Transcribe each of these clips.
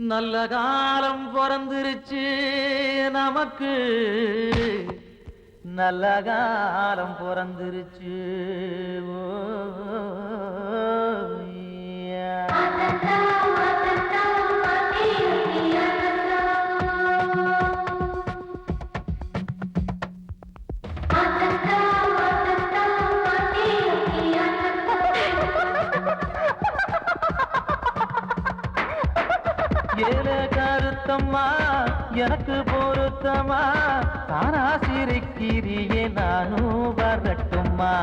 நல்ல காலம் பிறந்துருச்சு நமக்கு. நல்ல காலம் பிறந்துருச்சு. ஏல கருத்தம்மா எனக்கு பொருத்தமா? தானா சிரிக்கிறியே நானும் வரட்டுமா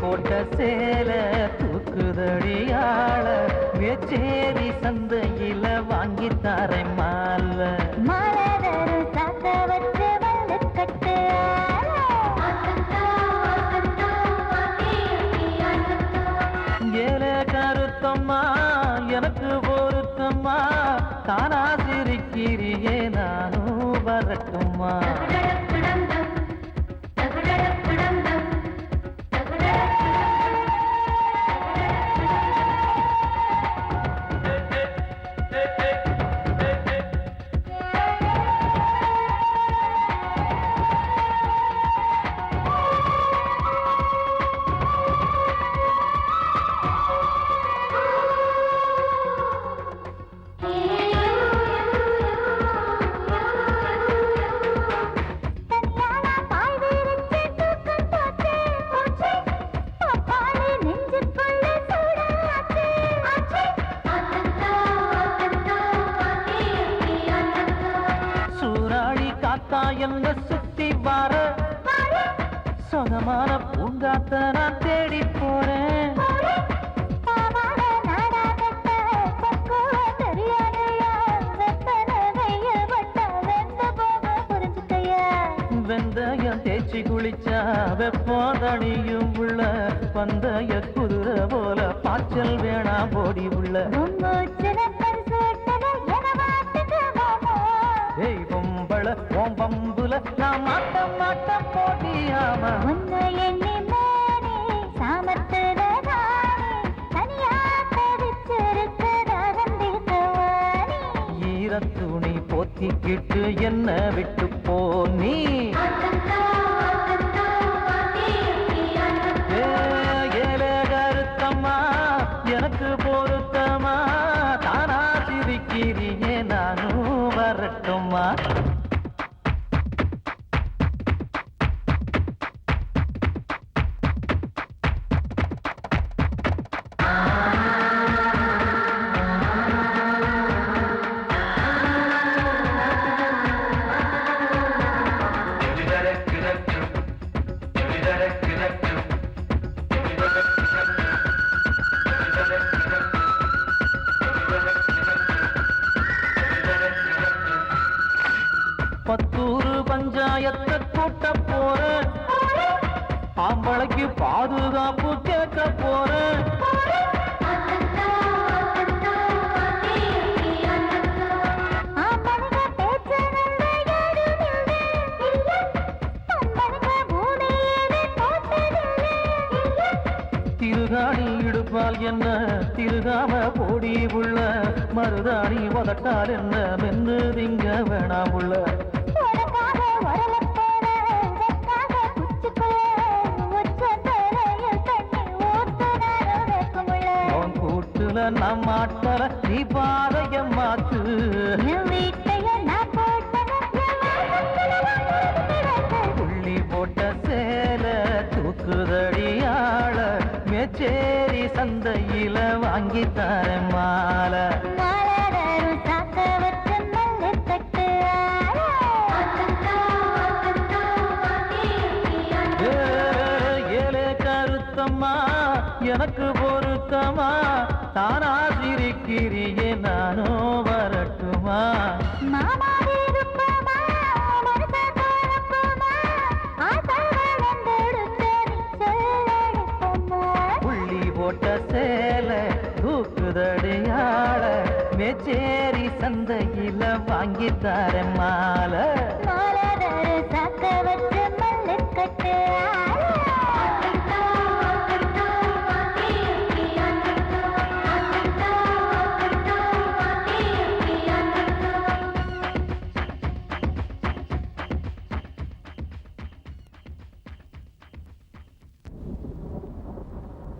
போட்ட சேல தூக்குதடியாள வெச்சேரி சந்தையில வாங்கி தரேன் எனக்கு பொருத்தம்மா தானா சிரிக்கிறியே நானும் வரட்டுமா? பார்த்தா என்ன சுத்தி வர. சொகமான பூங்காத்த நான் தேடி போறேன். வெந்தயம் தேய்ச்சி குளிச்சா வெப்போதணியும் உள்ள. பந்தய குதிரை போல பாய்ச்சல் வேணா போடி உள்ள. பொம்பள ஓம் பம்புல நான் மாட்ட மாட்ட போட்டியாம? ஈரத்துணி போத்திக்கிட்டு என்ன விட்டு போ நீ பஞ்சாயத்தை கூட்ட போற ஆம்பளைக்கு பாதுகாப்பு கேட்க போற திருகாணி இடுப்பால் என்ன? திருகாம போடி உள்ள மருதாணி வதட்டால் என்ன? மென்னு திங்க வேணாம் உள்ள. நான் நீ பாதைய மாத்து புள்ளி போட்ட சேல தூக்குதடியாள மேச்சேரி சந்தையில வாங்கி தர மாலை. எனக்கு பொருத்தமா தானா சிரிக்கிறியே நானோ வரட்டுமா? புள்ளி போட்ட சேல தூக்குதடியாள மேச்சேரி சந்தையில வாங்கித்தாரேன் மாலை. மாலாதார சாக்க வச்சு